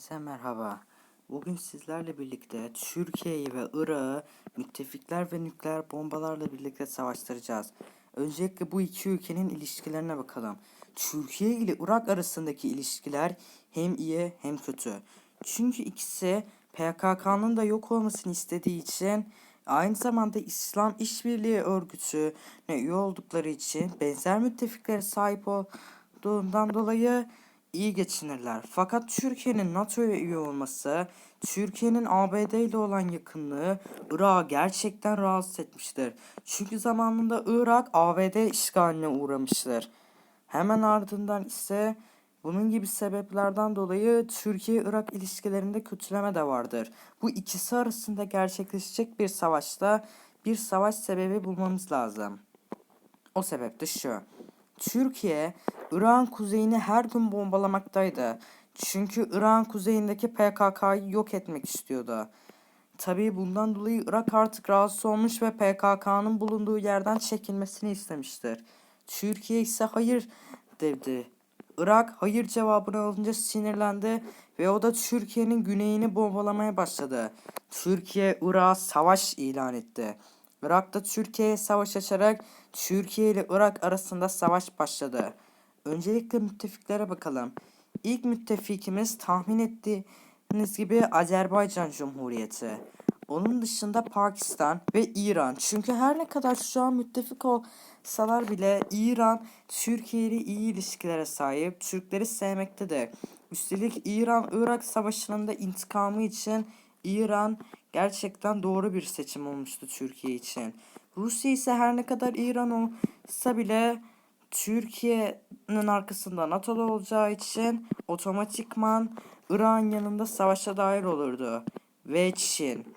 Hepinize merhaba. Bugün sizlerle birlikte Türkiye'yi ve Irak'ı müttefikler ve nükleer bombalarla birlikte savaştıracağız. Öncelikle bu iki ülkenin ilişkilerine bakalım. Türkiye ile Irak arasındaki ilişkiler hem iyi hem kötü. Çünkü ikisi PKK'nın da yok olmasını istediği için aynı zamanda İslam İşbirliği Örgütü'ne üye oldukları için benzer müttefiklere sahip olduğundan dolayı iyi geçinirler. Fakat Türkiye'nin NATO'ya üye olması, Türkiye'nin ABD ile olan yakınlığı Irak'ı gerçekten rahatsız etmiştir. Çünkü zamanında Irak ABD işgaline uğramıştır. Hemen ardından ise bunun gibi sebeplerden dolayı Türkiye-Irak ilişkilerinde kötüleme de vardır. Bu ikisi arasında gerçekleşecek bir savaşta bir savaş sebebi bulmamız lazım. O sebep de şu. Türkiye, İran kuzeyini her gün bombalamaktaydı. Çünkü İran kuzeyindeki PKK'yı yok etmek istiyordu. Tabii bundan dolayı Irak artık rahatsız olmuş ve PKK'nın bulunduğu yerden çekilmesini istemiştir. Türkiye ise hayır dedi. Irak hayır cevabını alınca sinirlendi ve o da Türkiye'nin güneyini bombalamaya başladı. Türkiye Irak'a savaş ilan etti. Irak'ta Türkiye'ye savaş açarak Türkiye ile Irak arasında savaş başladı. Öncelikle müttefiklere bakalım. İlk müttefikimiz tahmin ettiğiniz gibi Azerbaycan Cumhuriyeti. Onun dışında Pakistan ve İran. Çünkü her ne kadar şu an müttefik olsalar bile İran Türkiye ile iyi ilişkilere sahip. Türkleri sevmektedir. Üstelik İran-Irak savaşının da intikamı için İran gerçekten doğru bir seçim olmuştu Türkiye için. Rusya ise her ne kadar İran olsa bile Türkiye'nin arkasında NATO'da olacağı için otomatikman İran yanında savaşa dair olurdu. Ve Çin.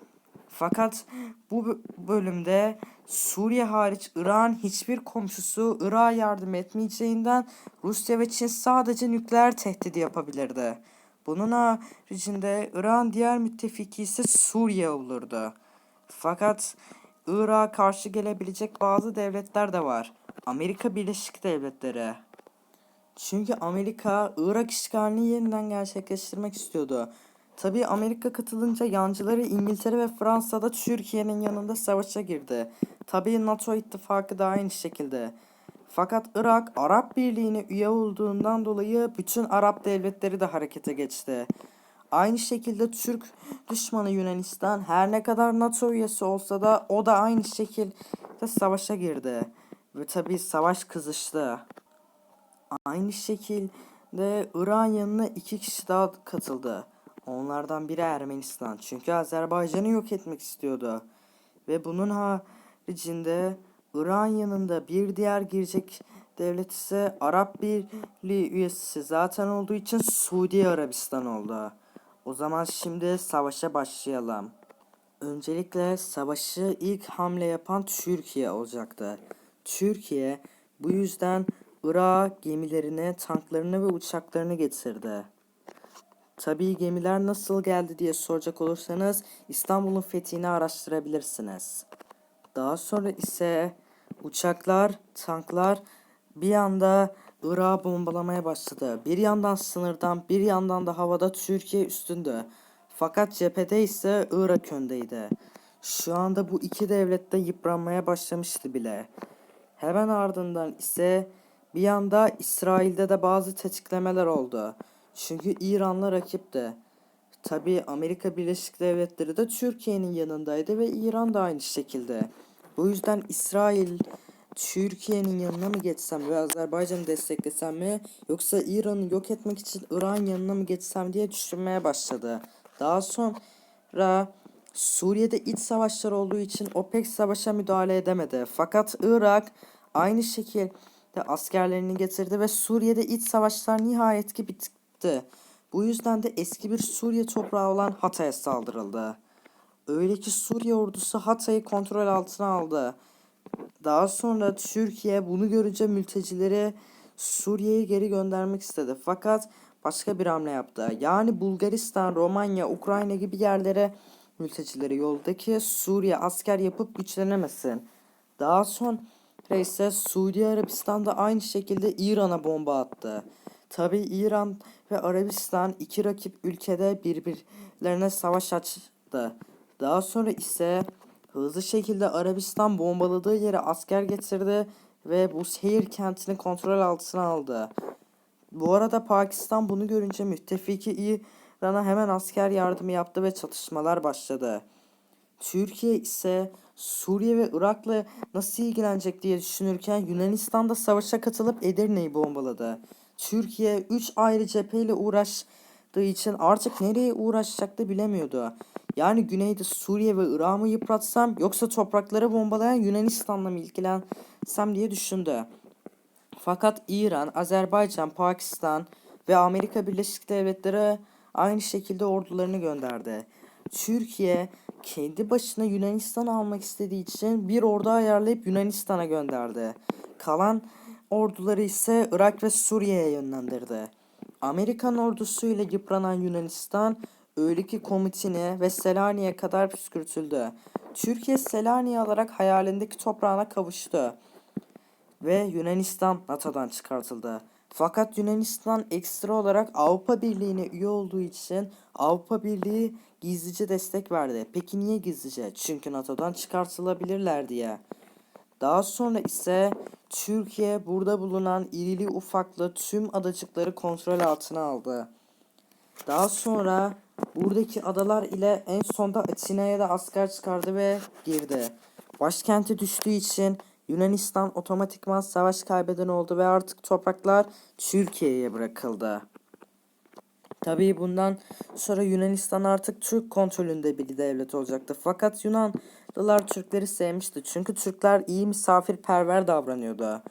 Fakat bu bölümde Suriye hariç İran hiçbir komşusu Irak'a yardım etmeyeceğinden Rusya ve Çin sadece nükleer tehdidi yapabilirdi. Bunun haricinde İran diğer müttefiki ise Suriye olurdu. Fakat Irak'a karşı gelebilecek bazı devletler de var. Amerika Birleşik Devletleri. Çünkü Amerika Irak işgalini yeniden gerçekleştirmek istiyordu. Tabi Amerika katılınca yancıları İngiltere ve Fransa'da Türkiye'nin yanında savaşa girdi. Tabi NATO ittifakı da aynı şekilde. Fakat Irak Arap Birliği'ne üye olduğundan dolayı bütün Arap devletleri de harekete geçti. Aynı şekilde Türk düşmanı Yunanistan her ne kadar NATO üyesi olsa da o da aynı şekilde savaşa girdi. Ve tabi savaş kızıştı. Aynı şekilde İran yanına iki kişi daha katıldı. Onlardan biri Ermenistan. Çünkü Azerbaycan'ı yok etmek istiyordu. Ve bunun haricinde İran yanında bir diğer girecek devlet ise Arap Birliği üyesi zaten olduğu için Suudi Arabistan oldu. O zaman şimdi savaşa başlayalım. Öncelikle savaşı ilk hamle yapan Türkiye olacaktı. Türkiye bu yüzden Irak gemilerini, tanklarını ve uçaklarını getirdi. Tabii gemiler nasıl geldi diye soracak olursanız İstanbul'un fethini araştırabilirsiniz. Daha sonra ise uçaklar, tanklar bir anda Irak'ı bombalamaya başladı. Bir yandan sınırdan bir yandan da havada Türkiye üstündü. Fakat cephede ise Irak öndeydi. Şu anda bu iki devlet de yıpranmaya başlamıştı bile. Hemen ardından ise bir yanda İsrail'de de bazı tetiklemeler oldu. Çünkü İran'la rakipti. Tabi Amerika Birleşik Devletleri de Türkiye'nin yanındaydı ve İran da aynı şekilde. Bu yüzden İsrail Türkiye'nin yanına mı geçsem ve Azerbaycan'ı desteklesem mi yoksa İran'ı yok etmek için İran yanına mı geçsem diye düşünmeye başladı. Daha sonra Suriye'de iç savaşlar olduğu için OPEC savaşa müdahale edemedi. Fakat Irak aynı şekilde askerlerini getirdi ve Suriye'de iç savaşlar nihayet ki bitti. Bu yüzden de eski bir Suriye toprağı olan Hatay'a saldırıldı. Öyle ki Suriye ordusu Hatay'ı kontrol altına aldı. Daha sonra Türkiye bunu görünce mültecileri Suriye'ye geri göndermek istedi. Fakat başka bir hamle yaptı. Yani Bulgaristan, Romanya, Ukrayna gibi yerlere mültecileri yoldaki Suriye asker yapıp güçlenemesin. Daha sonra ise Suudi Arabistan'da aynı şekilde İran'a bomba attı. Tabi İran ve Arabistan iki rakip ülkede birbirlerine savaş açtı. Daha sonra ise hızlı şekilde Arabistan bombaladığı yere asker getirdi ve bu şehir kentini kontrol altına aldı. Bu arada Pakistan bunu görünce müttefiki İran'a hemen asker yardımı yaptı ve çatışmalar başladı. Türkiye ise Suriye ve Irak'la nasıl ilgilenecek diye düşünürken Yunanistan'da savaşa katılıp Edirne'yi bombaladı. Türkiye 3 ayrı cepheyle uğraştığı için artık nereye uğraşacaktı bilemiyordu. Yani güneyde Suriye ve Irak'ı mı yıpratsam yoksa toprakları bombalayan Yunanistan'la mı ilgilensem diye düşündü. Fakat İran, Azerbaycan, Pakistan ve Amerika Birleşik Devletleri aynı şekilde ordularını gönderdi. Türkiye kendi başına Yunanistan'ı almak istediği için bir ordu ayarlayıp Yunanistan'a gönderdi. Kalan orduları ise Irak ve Suriye'ye yönlendirdi. Amerikan ordusuyla yıpranan Yunanistan öyle ki Komitini ve Selanik'e kadar püskürtüldü. Türkiye Selanik'i alarak hayalindeki toprağına kavuştu ve Yunanistan NATO'dan çıkartıldı. Fakat Yunanistan ekstra olarak Avrupa Birliği'ne üye olduğu için Avrupa Birliği gizlice destek verdi. Peki niye gizlice? Çünkü NATO'dan çıkartılabilirler diye. Daha sonra ise Türkiye burada bulunan irili ufaklı tüm adacıkları kontrol altına aldı. Daha sonra buradaki adalar ile en sonda Atina'ya da asker çıkardı ve girdi. Başkenti düştüğü için Yunanistan otomatikman savaş kaybeden oldu ve artık topraklar Türkiye'ye bırakıldı. Tabii bundan sonra Yunanistan artık Türk kontrolünde bir devlet olacaktı. Fakat Yunanlılar Türkleri sevmişti. Çünkü Türkler iyi misafirperver davranıyordu.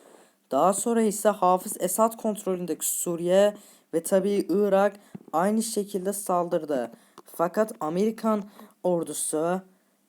Daha sonra ise Hafız Esad kontrolündeki Suriye ve tabii Irak aynı şekilde saldırdı. Fakat Amerikan ordusu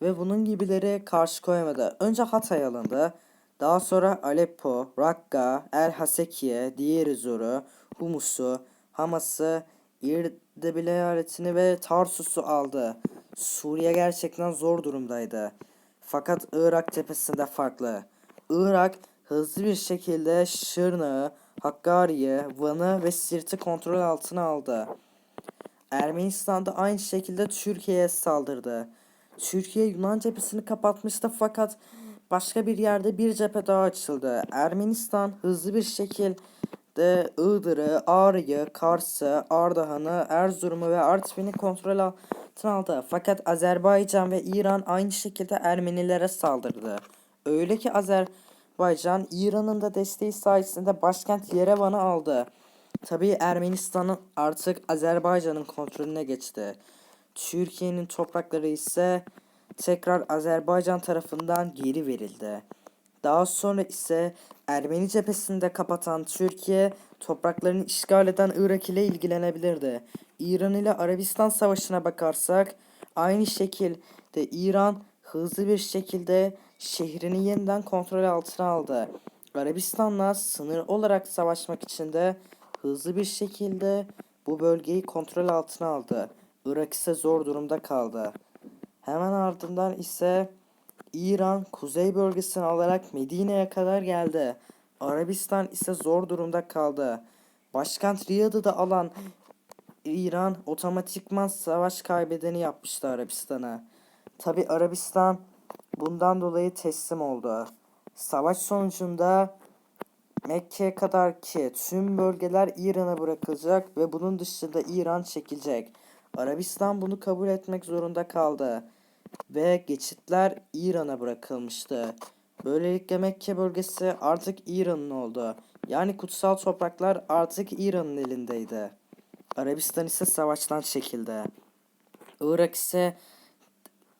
ve bunun gibileri karşı koyamadı. Önce Hatay alındı. Daha sonra Aleppo, Rakka, El Hasekiye, Diğer Zoru, Humus'u, Hamas'ı, İrdebil eyaletini ve Tarsus'u aldı. Suriye gerçekten zor durumdaydı. Fakat Irak cephesinde farklı. Irak hızlı bir şekilde Şırnak'ı, Hakkari'yi, Van'ı ve Sirt'i kontrol altına aldı. Ermenistan'da aynı şekilde Türkiye'ye saldırdı. Türkiye Yunan cephesini kapatmıştı fakat başka bir yerde bir cephe daha açıldı. Ermenistan hızlı bir şekilde Iğdır'ı, Ağrı'yı, Kars'ı, Ardahan'ı, Erzurum'u ve Artvin'i kontrol altına aldı. Fakat Azerbaycan ve İran aynı şekilde Ermenilere saldırdı. Öyle ki Azerbaycan İran'ın da desteği sayesinde başkent Yerevan'ı aldı. Tabii Ermenistan'ın artık Azerbaycan'ın kontrolüne geçti. Türkiye'nin toprakları ise tekrar Azerbaycan tarafından geri verildi. Daha sonra ise Ermeni cephesinde kapatan Türkiye topraklarını işgal eden Irak ile ilgilenebilirdi. İran ile Arabistan savaşına bakarsak aynı şekilde İran hızlı bir şekilde şehrini yeniden kontrol altına aldı. Arabistan'la sınır olarak savaşmak için de hızlı bir şekilde bu bölgeyi kontrol altına aldı. Irak ise zor durumda kaldı. Hemen ardından ise İran kuzey bölgesini alarak Medine'ye kadar geldi. Arabistan ise zor durumda kaldı. Başkent Riyad'ı da alan İran otomatikman savaş kaybedeni yapmıştı Arabistan'a. Tabi Arabistan bundan dolayı teslim oldu. Savaş sonucunda Mekke'ye kadar ki tüm bölgeler İran'a bırakılacak ve bunun dışında İran çekilecek. Arabistan bunu kabul etmek zorunda kaldı ve geçitler İran'a bırakılmıştı. Böylelikle Mekke bölgesi artık İran'ın oldu. Yani kutsal topraklar artık İran'ın elindeydi. Arabistan ise savaştan çekildi. Irak ise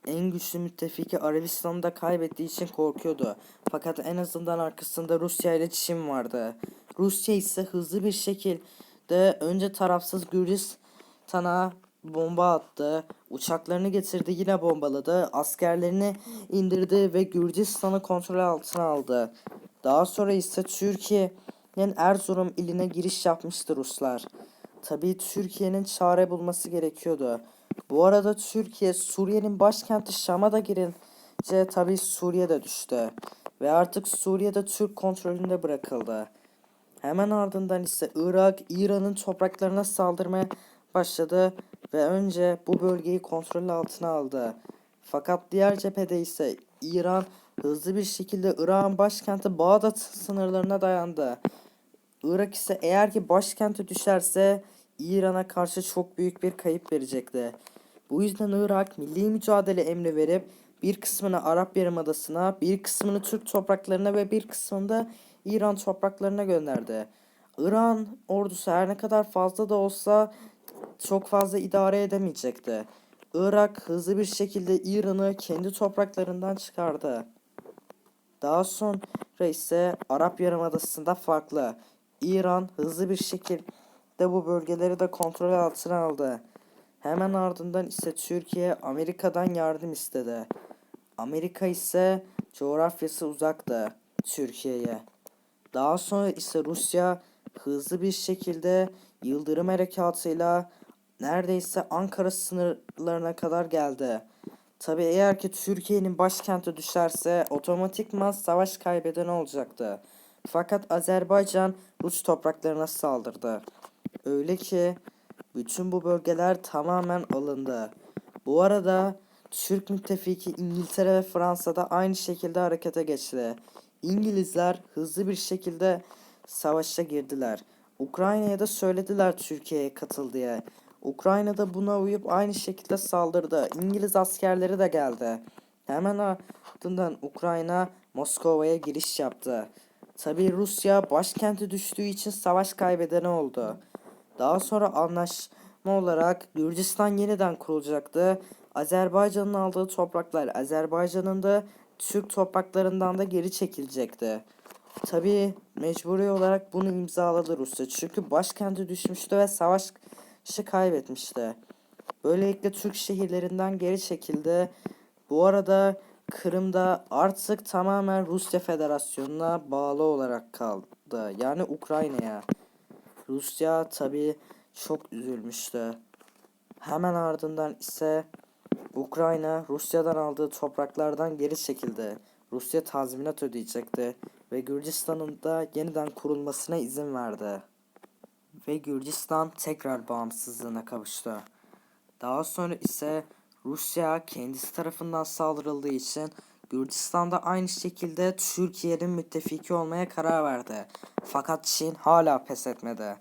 en güçlü müttefiki Arabistan'ı da kaybettiği için korkuyordu. Fakat en azından arkasında Rusya ile Çin vardı. Rusya ise hızlı bir şekilde önce tarafsız Gürcistan'a bomba attı. Uçaklarını getirdi yine bombaladı. Askerlerini indirdi ve Gürcistan'ı kontrol altına aldı. Daha sonra ise Türkiye'nin Erzurum iline giriş yapmıştı Ruslar. Tabii Türkiye'nin çare bulması gerekiyordu. Bu arada Türkiye Suriye'nin başkenti Şam'a da girince tabii Suriye de düştü. Ve artık Suriye'de Türk kontrolünde bırakıldı. Hemen ardından ise Irak, İran'ın topraklarına saldırmaya başladı ve önce bu bölgeyi kontrol altına aldı. Fakat diğer cephede ise İran hızlı bir şekilde Irak'ın başkenti Bağdat sınırlarına dayandı. Irak ise eğer ki başkenti düşerse İran'a karşı çok büyük bir kayıp verecekti. Bu yüzden Irak milli mücadele emri verip bir kısmını Arap Yarımadası'na, bir kısmını Türk topraklarına ve bir kısmını da İran topraklarına gönderdi. İran ordusu her ne kadar fazla da olsa çok fazla idare edemeyecekti. Irak hızlı bir şekilde İran'ı kendi topraklarından çıkardı. Daha sonra ise Arap Yarımadası'nda farklı. İran hızlı bir şekilde bu bölgeleri de kontrol altına aldı. Hemen ardından ise Türkiye Amerika'dan yardım istedi. Amerika ise coğrafyası uzaktı Türkiye'ye. Daha sonra ise Rusya hızlı bir şekilde yıldırım harekatıyla neredeyse Ankara sınırlarına kadar geldi. Tabi eğer ki Türkiye'nin başkenti düşerse otomatikman savaş kaybeden olacaktı. Fakat Azerbaycan Rus topraklarına saldırdı. Öyle ki bütün bu bölgeler tamamen alındı. Bu arada Türk müttefiki İngiltere ve Fransa da aynı şekilde harekete geçti. İngilizler hızlı bir şekilde savaşa girdiler. Ukrayna'ya da söylediler Türkiye'ye katıl diye. Ukrayna da buna uyup aynı şekilde saldırdı. İngiliz askerleri de geldi. Hemen ardından Ukrayna Moskova'ya giriş yaptı. Tabi Rusya başkenti düştüğü için savaş kaybeden oldu. Daha sonra anlaşma olarak Gürcistan yeniden kurulacaktı. Azerbaycan'ın aldığı topraklar Azerbaycan'ın da Türk topraklarından da geri çekilecekti. Tabi mecburi olarak bunu imzaladı Rusya. Çünkü başkenti düşmüştü ve savaşı kaybetmişti. Böylelikle Türk şehirlerinden geri çekildi. Bu arada Kırım'da artık tamamen Rusya Federasyonu'na bağlı olarak kaldı. Yani Ukrayna'ya. Rusya tabi çok üzülmüştü. Hemen ardından ise Ukrayna Rusya'dan aldığı topraklardan geri çekildi. Rusya tazminat ödeyecekti ve Gürcistan'ın da yeniden kurulmasına izin verdi. Ve Gürcistan tekrar bağımsızlığına kavuştu. Daha sonra ise Rusya kendisi tarafından saldırıldığı için Gürcistan da aynı şekilde Türkiye'nin müttefiki olmaya karar verdi. Fakat Çin hala pes etmedi.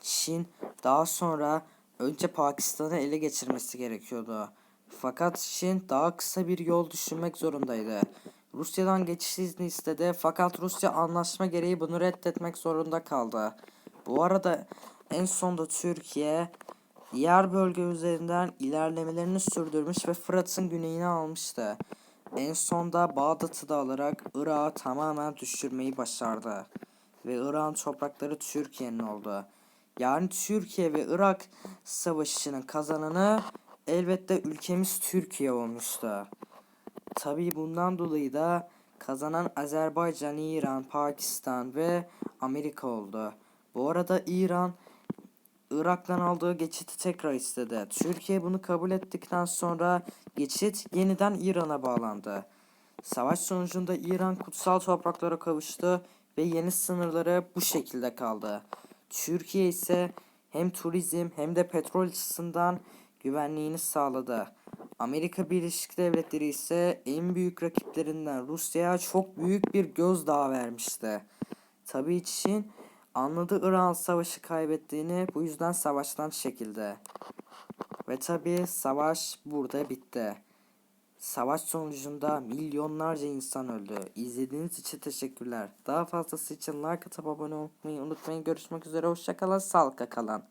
Çin daha sonra önce Pakistan'ı ele geçirmesi gerekiyordu. Fakat Çin daha kısa bir yol düşünmek zorundaydı. Rusya'dan geçiş izni istedi fakat Rusya anlaşma gereği bunu reddetmek zorunda kaldı. Bu arada en sonda Türkiye diğer bölge üzerinden ilerlemelerini sürdürmüş ve Fırat'ın güneyini almıştı. En sonda Bağdat'ı da alarak Irak'ı tamamen düşürmeyi başardı. Ve Irak'ın toprakları Türkiye'nin oldu. Yani Türkiye ve Irak savaşının kazananı elbette ülkemiz Türkiye olmuştu. Tabii bundan dolayı da kazanan Azerbaycan, İran, Pakistan ve Amerika oldu. Bu arada İran Irak'tan aldığı geçiti tekrar istedi. Türkiye bunu kabul ettikten sonra geçit yeniden İran'a bağlandı. Savaş sonucunda İran kutsal topraklara kavuştu ve yeni sınırları bu şekilde kaldı. Türkiye ise hem turizm hem de petrol açısından güvenliğini sağladı. Amerika Birleşik Devletleri ise en büyük rakiplerinden Rusya'ya çok büyük bir gözdağı vermişti. Tabii için anladı İran savaşı kaybettiğini bu yüzden savaştan çekildi. Ve tabii savaş burada bitti. Savaş sonucunda milyonlarca insan öldü. İzlediğiniz için teşekkürler. Daha fazlası için like atıp abone olmayı unutmayın. Görüşmek üzere. Hoşçakalın. Sağlıkla kalın.